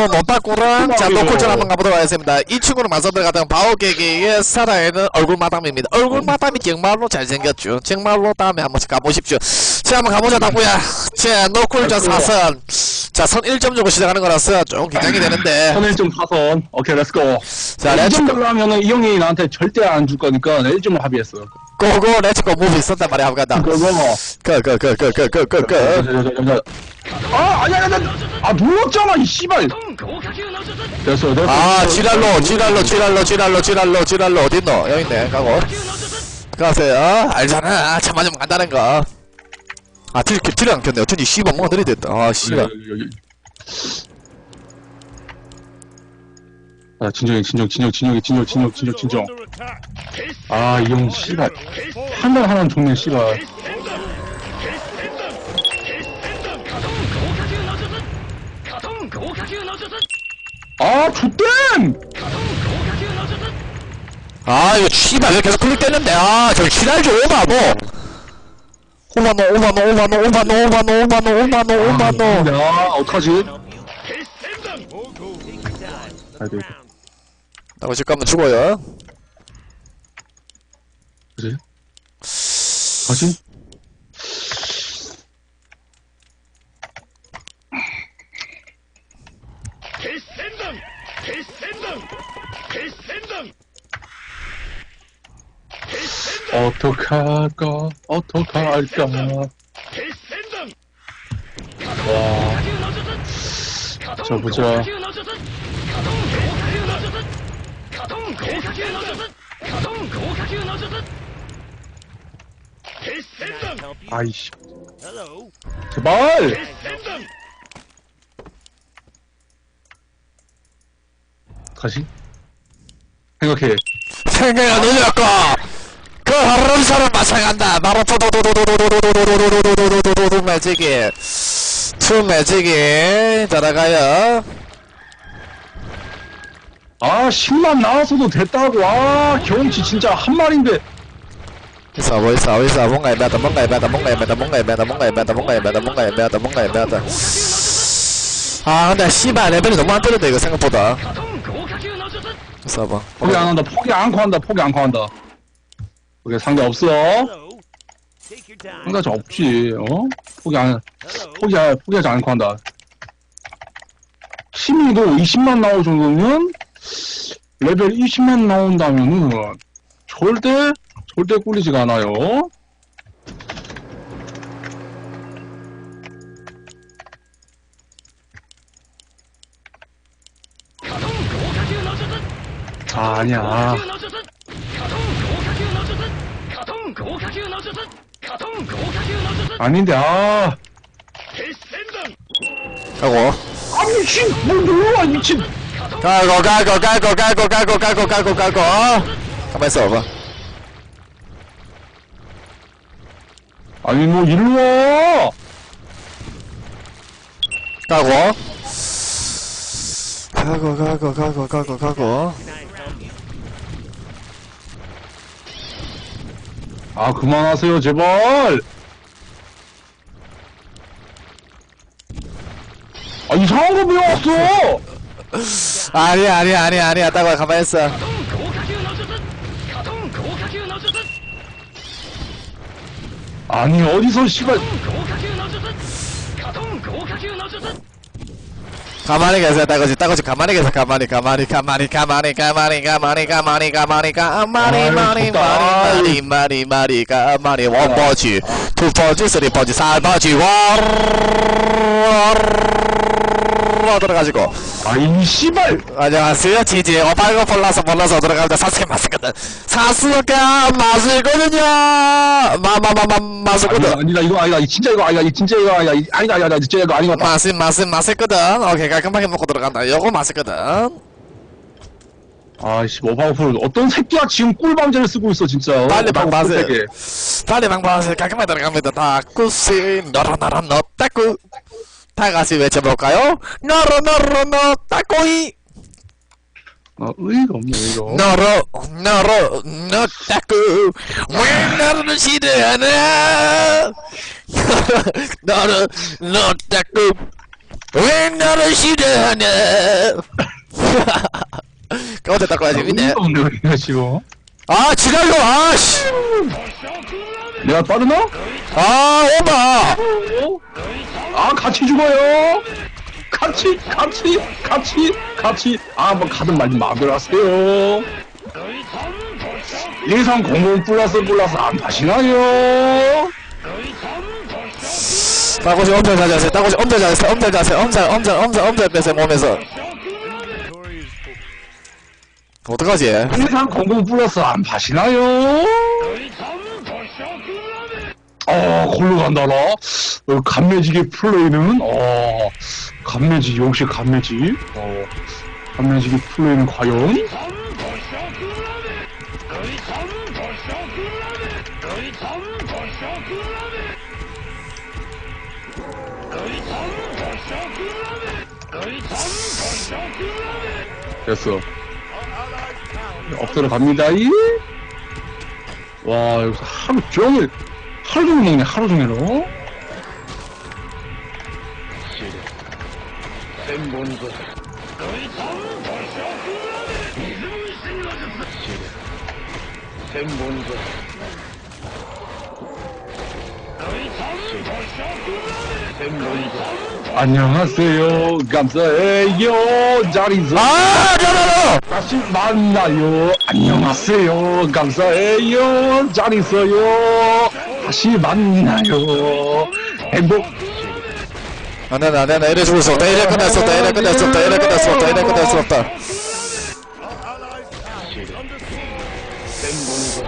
오늘 노따꾸랑 자 노콜전 한번 가보도록 하겠습니다. 이 친구는 들어가던 바오개개의 살아있는 얼굴 마담입니다. 얼굴 마담이 정말로 잘생겼죠. 정말로 다음에 한 번씩 가보십시오. 자 한번 가보자 다구야. 자 노콜전 4선. 자선 1점 주고 시작하는 거라서 좀 긴장이 되는데. 선 1점 사선. 오케이, 렛츠고. 자 1점 렛츠고 들어가면은 이 형이 나한테 절대 안 줄 거니까 1점을 합의했어. 고고 렛츠고 무비 있었단 말이야 한번 간다 그거 뭐. 그그그그그그그 아, 아니야, 아니야, 아니야. 아, 눌렀잖아, 이 씨발. 됐어, 됐어. 아 지랄로 지랄로 지랄로 지랄로 지랄로 지랄로 어딨노 여기 있네 가고 가세요 알잖아 참만 좀 간다는 거아 딜, 딜이 안 켰네 어쩐지 씨발 뭐가 느리됐다 아 씨발. 아, 진정해, 진정, 진정, 진정해, 진정, 진정, 진정, 진정. 아, 이형 씨발. 한달 하나 죽네, 씨발. 아, 좋댐! 아, 이거 씨발, 왜 계속 클릭됐는데? 아, 저 씨발 좀 오바노! 오바노, 오바노, 오바노, 오바노, 오바노, 오바노, 오바노, 오바노. 야, 어떡하지? 아, 네. 나 어질 가면 죽어요. 그지? 가지? 어떡할까? 어떡할까? 와, 저 보자. 아이씨. 제발! 가시? 생각해. 생각을 늘렸고 그 하루는 사람 마찬간다 바로 도도도도도도도도도도도도도도도도도도 매직이 투 매직이 따라가요 아, 10만 나왔어도 됐다고. 아, 경험치 진짜 한 마리인데. 있어 뭐 있어 뭐 있어 뭔가 애매하다 뭔가 애매하다 뭔가 애매하다 뭔 가 애매하다 뭔가 애매하다 뭔가 애매하다 뭔가 애매하다 뭔가 애매하다 아 근데 씨발 레벨이 너무 안 떨어져 이거 생각보다 있어봐 포기 안 한다. 포기 않고 한다. 포기 않고 한다. 오케이, 상대 없어. 상대 저 없지. 어? 포기 안, 포기, 안- 포기하지 않고 한다. 심의도 20만 나올 정도면, 레벨 20만 나온다면은, 절대, 절대 꿀리지가 않아요. 아, 아니야. 아닌데, 아. 아이고. 아, 미친! 뭘 눌러, 미친! 깔고, 깔고, 깔고, 깔고, 깔고, 깔고, 깔고, 깔고. 가만있어, 봐. 아니, 뭐, 일로 와! 가고 가고 가고 가고 가고 가고 아, 그만하세요, 제발! 아, 이상한 거 배웠어! 아니야 아니야 아니야 아니야 따고 가만 있어 아니, 어디서, 씨발. 가만히 계세요 따거지 따거지 가만히 계세요 가만히 가만히 가만히 가만히 가만히 가만히 가만히 가만히 가만히 마리 덥다. 마리 마리 마리 가만히 원 버지 투 버지 쓰리 버지 사 버지 와 들어가지고 아, 이 씨발! 안녕하세요 지지 오빠가 몰라서 몰라서 들어가는데 사스케 맛있거든 사스가 맛있거든요 마마마마 맛있거든 아니다, 이거 아니다, 진짜 이거 아니다, 이 진짜 이거 아니다, 이- 아니다, 아니다, 진짜 이거 아닌 것 같다. 맛있 맛있 맛있거든 오케이 깔끔하게 먹고 들어간다 요거 맛있거든 아이씨, 뭐 파워풀. 어떤 새끼야, 지금 꿀밤제를 쓰고 있어, 진짜. 빨리 어, 방방하세요. 세게. 빨리 방방하세요 깔끔하게 들어갑니다 다꾸씨 너로너로 너 따꾸 다 같이 외쳐볼까요? 너로 너로 너 따꾸이! 어, 의의가 없네, 의의가. 너로 너로 너 따꾸! 왜 너를 싫어하나? 너로 너 따꾸! 왜 나를 싫어하냐 까먹자 닦고 야 재밌네. 의미가 없네 우리가 지금 아 지랄로 아씨. 내가 빠르나? 아 오마 아 같이 죽어요. 같이 같이 같이 같이. 아뭐 가든 말든 마음대로 하세요. 예상 공공 플러스 플러스 안 파시나요? 따고지 엄살 자세요. 따고지 엄살 자세요. 엄살 자세요. 엄살 엄살 엄살 엄살 빼세요 몸에서 어떡하지? 예상 공공 플러스 안 파시나요? 어 골로 간다라 어, 감매지기 플레이는 어 감매지기 역시 감매지. 어 감매지기 플레이는 과연? 됐어 엎드려 갑니다. 이. 와 여기서 하루 종일 하루 종일 먹네 하루 종일로 안녕하세요. 감사해요. 자리서 아 저러러 다시 만나요. 안녕하세요. 감사해요. 잘 있어요. 다시 만나요. 행복. 안돼 안돼 안돼 이래 죽을 수 없다. 이래 끝낼 수 없다. 이래 끝낼 수 없다. 이래 끝낼 수 없다. 이래 끝낼 수 없다.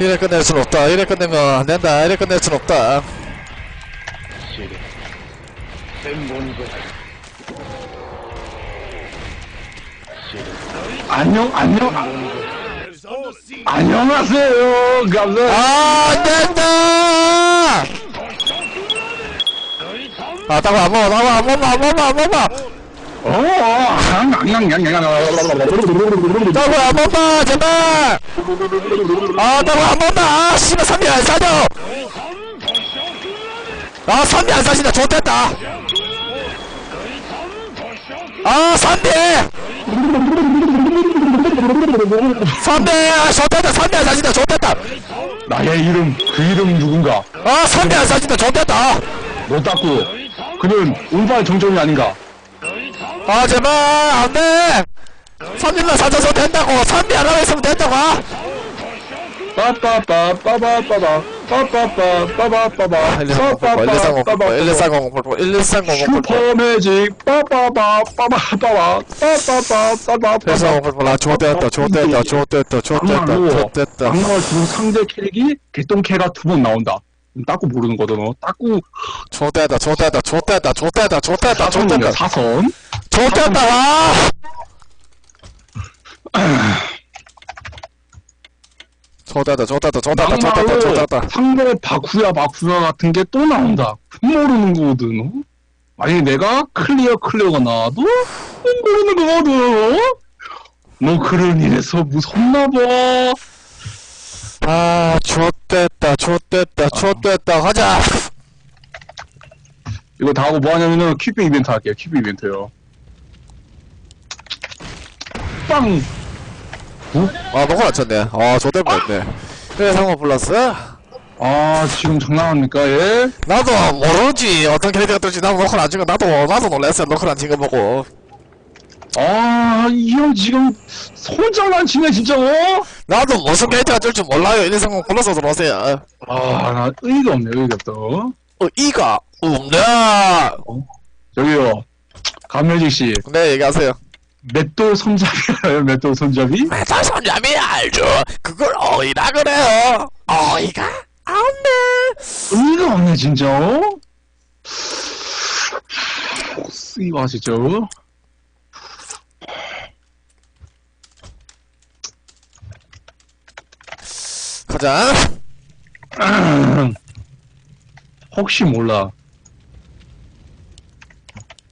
이래 끝낼 순 없다. 이래 끝내면 안 된다. 이래 끝낼 순 없다 안녕, 안녕. 아, 안녕하세요. 감사. 아, 안 된다! 아, 따고 안 먹어, 따고 안 먹어, 안 먹어, 안 먹어! 어, 앙앙앙앙앙. 따고 안 먹어, 제발! 아, 따고 안 먹어! 아, 씨발, 선미 안 사줘! 아, 선미 안 사진다, 좋됐다! 아, 선미! 선미, 아, 좋됐다, 선미 안 사진다, 좋됐다! 나의 이름, 그 이름 누군가? 아, 선미 안 사진다, 좋됐다! 못 닦고. 그는 운빨 정점이 아닌가? 아 제발 안 돼 3일만 사줘서 된다고 3일 하나 있으면 된다고 아! 빠빠빠빠빠빠 1130 1130 1130 슈퍼매직 빠빠빠빠빠빠 빠 빠빠빠빠빠 1130아 좋됐다 좋됐다 좋됐다 좋됐다 좋됐다 악마가 두 상대 캐릭이 개똥캐가 두 번 나온다 닦고 모르는 거다 너 닦고 좋됐다 좋됐다 좋됐다 좋됐다 좋됐다 사선이야 좋됐다 사선 좋됐다 아! 좋됐다 좋됐다 좋됐다 악마로 좋됐다 상대 바쿠야 바쿠야 같은 게 또 나온다 모르는 거거든 어? 만약에 내가 클리어 클리어가 나와도 모르는 거거든 어? 너 그런 일에서 무섭나봐 아 좋됐다 좋됐다 좋됐다 가자 이거 다 하고 뭐 하냐면은 큐브 이벤트 할게요. 큐브 이벤트요. 빵! 아 너무 낮췄네. 아 좋될 뻔했네. 그래 상호 플러스. 아, 지금 장난합니까, 예? 나도 모르지. 어떤 캐릭터가 뜰지. 나도 너클 안 찍어. 나도 나도 놀랐어 너클 안 찍어 보고. 아, 이형 지금 손장난 치네, 진짜, 어? 나도 무슨 캐릭터가 뜰 줄 몰라요. 1상공 골라서 들어오세요. 아, 나 의의가 없네, 의의가 없다. 어 이가 없네. 저기요, 감매직 씨, 네 얘기하세요 맷돌 손잡이 알아요, 맷돌 손잡이? 메탈 손잡이 알죠 그걸 어이라 그래요 어이가 없네 의의가 없네, 진짜, 어? 쓰이와, 진짜, 어? 가자 혹시 몰라.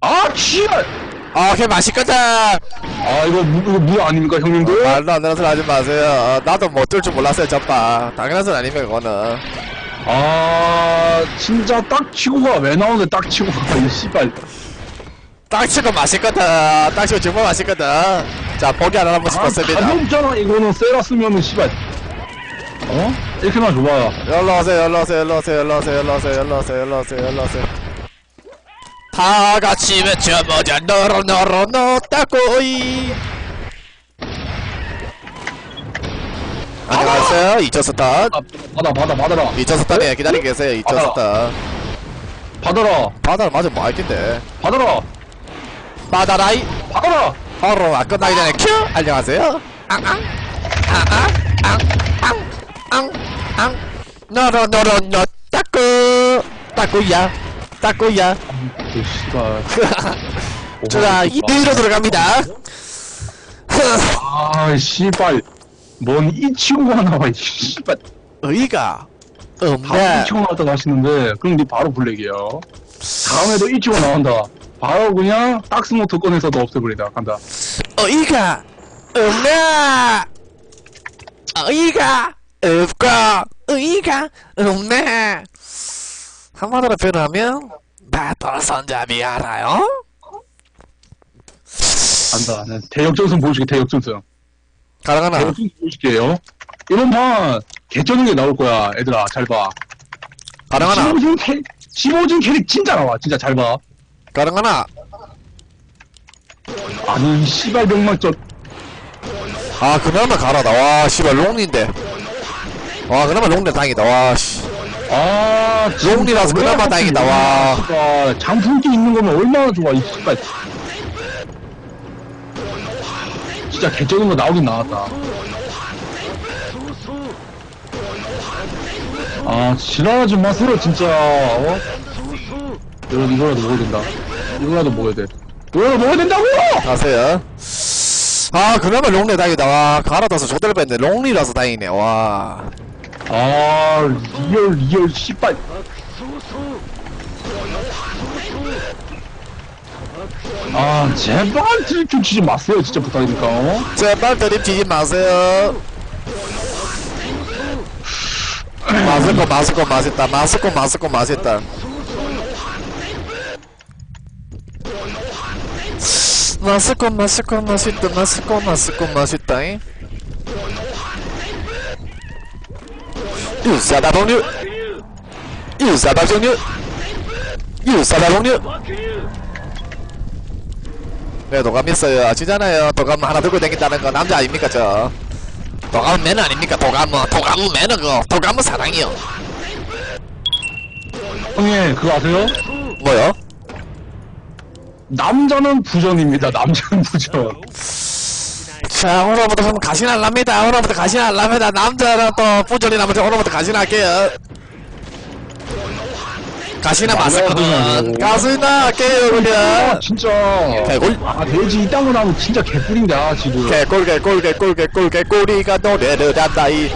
아, 치열! 아, 걔 맛있겠다. 아 이거 무, 이거 무 아닙니까 형님들? 말도 안 되는 소리 하지 마세요. 어, 나도 뭐 못들 줄 몰랐어요, 저빠. 당연한 소리 아닙니까, 그거는. 아 진짜 딱 치고가 왜 나오는데 딱 치고가 이 씨발 딱치고 맛있거든. 딱치고 정말 맛있거든. 자, 보기 하나 한번 싶었습니다. 아, 가볍잖아 이거는 세라스면은, 씨발 어? 이렇게만 좋아요 열로 오세요, 열로 오세요, 열로 오세요, 열로 오세요, 열로 오세요, 열로 오세요, 열로 오세요. 다 같이 외쳐보자. 너로 너로 너 따꼬이. 안녕하세요. 2차 스탄 아, 받아 받아 받아라 2차 스탄에 기다리고 계세요 2차 스탄 받아라 바다를 맞으면 뭐 할텐데. 받아라 바다라이. 받아라 바로 안 끝나기 전에 큐! 안녕하세요. 앙앙. 앙앙 앙앙앙. 너로 너로 너 따꾸 따꾸야 그 씨발. 자 이대로 들어갑니다. 아 씨발. 뭔 이 친구가 나와 이 씨발. 의가 바로 없네 이 친구 나왔다고 하시는데 그럼 니 바로 블랙이에요. 다음에도 이 친구 나온다. 바로 그냥 딱스모터 꺼내서 너 없애버리다. 간다. 의가 없네 의가 없고 의가 없네 한마디로 표현하면 배터 선잡이 알아요? 간다. 네, 대역전승 보여줄게 대역전승 가능하나? 대역전승 보여줄게요. 판 개쩌는 게 나올 거야 얘들아. 잘 봐. 가능하나? 15진 캐 15진 캐릭 진짜 나와. 진짜 잘 봐. 가능하나? 아니 이 씨발 병맛 아 그나마 가라다. 와 씨발 롱리인데. 와 그나마 롱리 다행이다. 와 씨 아 롱리라서 그나마 다행이다, 와. 와 장풍기 있는 거면 얼마나 좋아 이 씨발. 진짜 개쩌는 거 나오긴 나왔다. 아 지랄하지 마세요 진짜 어? 여러분 이거라도 먹어야 된다. 이거라도 먹어야 돼. 이거라도 먹어야 된다고! 가세요. 아 그나마 롱리 다행이다. 와 갈아타서 조대를 뺐네. 롱리라서 다행이네. 와 아 리얼 리얼 씨발 아 제발 드립 좀 치지 마세요 진짜 부탁이니까 어? 제발 드립 치지 마세요 맛있고 맛있고 맛있다 맛있고 맛있고 맛있다 맛있고 맛있고 맛있다 맛있고 맛있고 맛있다 잉? 148방류 148정류 148방류 네 도감 있어요. 아시잖아요. 도감 하나 들고 다겠다는 거 남자 아닙니까 저? 도감은 매너 아닙니까? 도감은 뭐, 도감은 맨은 거. 도감은 사랑이요. 형님 그거 아세요? 뭐요? 남자는 부전입니다. 남자는 부전 자, 오늘부터 그럼 가신할랍니다. 오늘부터 가신할랍니다. 남자는 또 부전이 나면 오늘부터 가신할게요. 가시나 마스거든. 가시나 할게요, 아 그냥. 진짜 개꿀. 아 돼지 이딴 거 나오면 진짜 개꿀인데 아 지금 개꿀, 개꿀, 개꿀, 개꿀, 개꿀이가 노래를 한다이.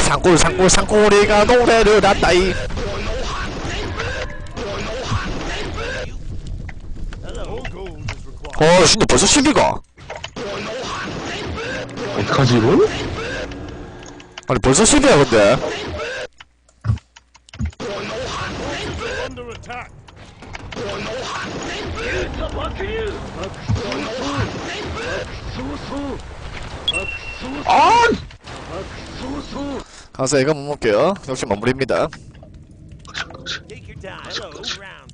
상꿀, 상꿀, 상꿀이가 노래를 한다이. 어, 진짜 벌써 12가? 어떡하지 이걸? 아니, 벌써 10이야, 근데. 아 가서 이거 못 먹게요. 역시 마무리입니다. Take your time. Hello, round.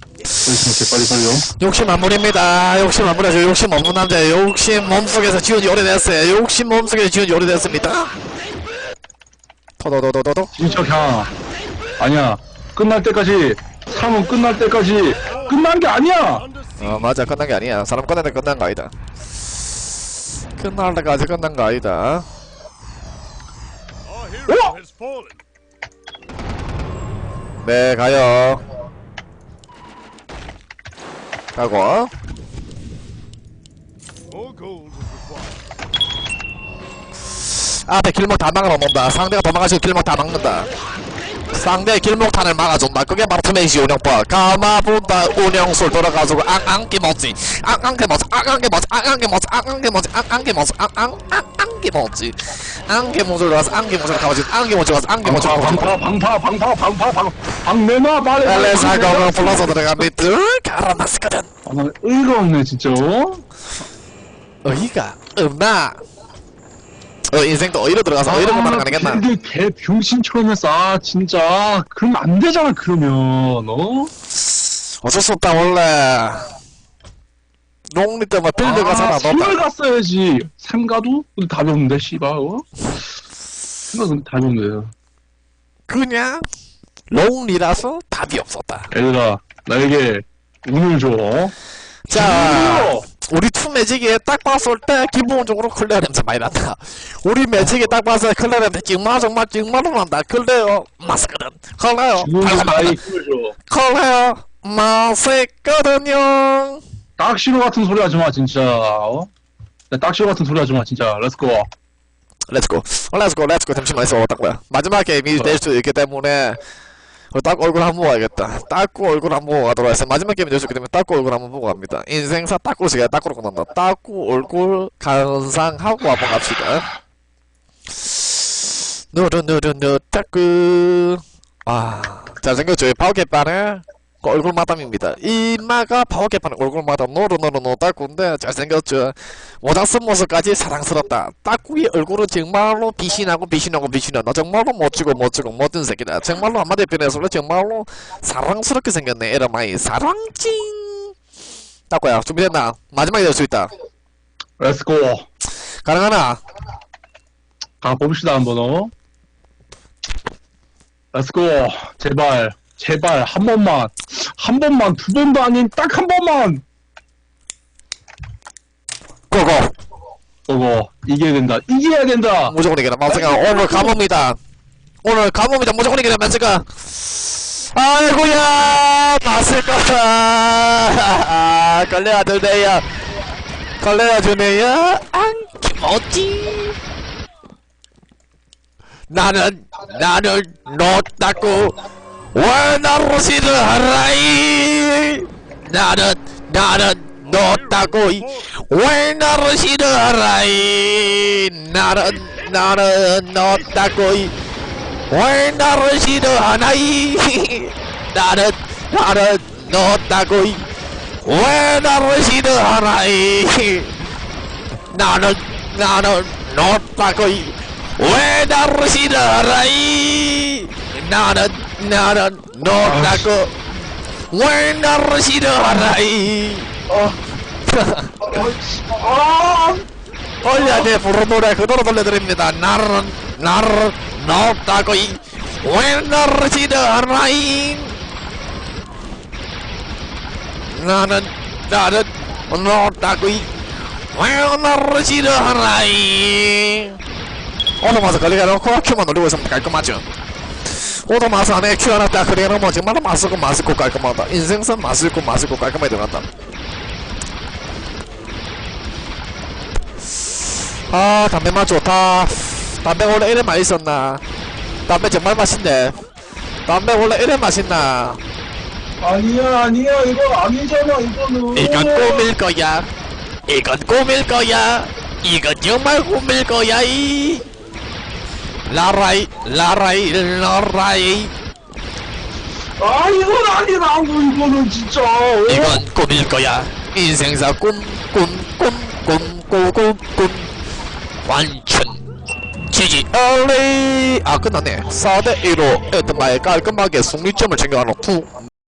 빨리 빨리 빨리요 욕심 마무리입니다. 욕심 마무리하죠. 욕심 없는 남자. 욕심 몸속에서 지운 지 오래됐어요. 욕심 몸속에서 지운 지 오래됐습니다. 토도도도도도. 진짜 그냥 아니야 끝날 때까지 사람은 끝날 때까지 끝난 게 아니야 어 맞아 끝난 게 아니야. 사람 끝날 때 끝난 거 아니다. 끝날 때까지 끝난 거 아니다. Has fallen. 네 가요. Required. 앞에 길목 다 막아놓는다. 상대가 도망가시고 길목 다 막는다. 상대의 길목탄을 막아준다. 그게 바로 투메이시 운영법. 가마분다 운영술 돌아가지고 앙앙 깨먹지. 앙앙 깨먹지. 앙앙 깨먹지. 앙앙 깨먹지. 앙앙 깨먹지. 앙앙 깨먹지. 앙앙 앙앙 안개 모지? 안개모지로 가서 안개모지로 가보지. 안개모지 가서 안개모지 방파 방파 방파 방파 방파 방 방 내놔 빨리 빨리 사고를 불러서 들어갑니다 갈아놨거든. 아, 나 의의가 없네 진짜. 어? 어이가 없나? 어 인생도 어이로 들어가서 어이로 못 나가겠나? 근데 개 병신처럼 했어 아 진짜. 그러면 안 되잖아 그러면 어? 어쩔 수 없다 원래 롱리 때문에 빌드가 살아 삼을 넣었다 갔어야지. 삼가도? 근데 답이 없는데 씨발 어? 근데 답이 없네 그냥 롱리라서 답이 없었다. 얘들아 나에게 운을 줘. 어? 자 우리 투 매직에 딱 봤을 때 기본적으로 클레어 냄새 많이 난다. 우리 매직에 딱 봤을 때 클레어 냄새 정말 정말 정말로 난다. 클레어 맛있거든 클레어 지금 줘. 클레어 맛있거든요 딱시로 같은 소리 하지 마 진짜. 어? 야, 딱시로 같은 소리 하지 마 진짜. 렛츠고 렛츠고 렛츠고 렛츠고 잠시만 있어 딱 뭐야. 마지막 게임이 될 수도 있기 때문에 어, 딱 얼굴 한번 보아야겠다. 닦고 얼굴 한번 보고 가도록 하겠습니다. 마지막 게임이 될수 있기 때문에 닦고 얼굴 한번 보고 갑니다. 인생사 닦고 시간 닦고 끝난다. 닦고 얼굴 감상하고 한번 갑시다. 누르누르누 닦고. 아 잘생겼죠 파워캣반에 그 얼굴 마담입니다 이마가 파워캣반의 얼굴 마담 노르노르노 닦고인데 잘생겼죠 모자 쓴 모습까지 사랑스럽다. 따꾸의 얼굴은 정말로 빛이 나고 빛이 나고 빛이 나다. 정말로 멋지고 멋지고 멋진 새끼다. 정말로 한마디 표현해서 정말로 사랑스럽게 생겼네. 에라마이 사랑찡. 따꾸야 준비됐나? 마지막에 될수 있다. 렛츠고 가능하나? 가 봅시다 한번 어? 렛츠고 제발 제발 한 번만 한 번만 두 번도 아닌 딱 한 번만 고고. 그거 이겨야 된다 이겨야 된다 무조건 이겨라. 마스가 오늘 가봅니다. 오늘 가봅니다. 무조건 이겨라. 마스가. 아이고야 거다. 아, 걸려야 들네요. 걸려야 왜 나로 싫어하라이? 나는 나는 너 닦고 왜 나를 싫어하라이? 나는 나는 너 닦고 왜 나를 싫어하나이? 나는 나는 너 닦고 왜 나를 싫어하나이? 나는 너 닦고 왜 나를 싫어하라이? 나는 나는 너 닦고 왜 나를 내 노래 그대로 돌려드립니다. 너왜 싫어하라이? 나는 나는 너 닦고 왜 나를 싫어하라이? 오토마스 걸리가 놓고 큐만 노리고 있으면 깔끔하죠. 오토마스 안에 큐 하나 딱 그려놓으면 정말 맛있고 맛있고 깔끔하다. 인생선 맛있고 맛있고 깔끔하게 들어간다. 아 담배 맛 좋다. 담배 원래 이래 맛있었나? 담배 정말 맛있네. 담배 원래 이래 맛있나? 아니야 아니야 이거 아니잖아 이거는 이건 꿈일 거야. 이건 꿈일 거야. 이건 정말 꿈일 거야. 이 라라이 라라이 라라이. 아 이건 아니라고 이거는 진짜 어? 이건 꿈일 거야. 인생사 꿈꿈꿈꿈꿈꿈꿈. 완전 지지 얼리. 아 끝났네. 4대 1로 에드마에 깔끔하게 승리점을 챙겨가는 투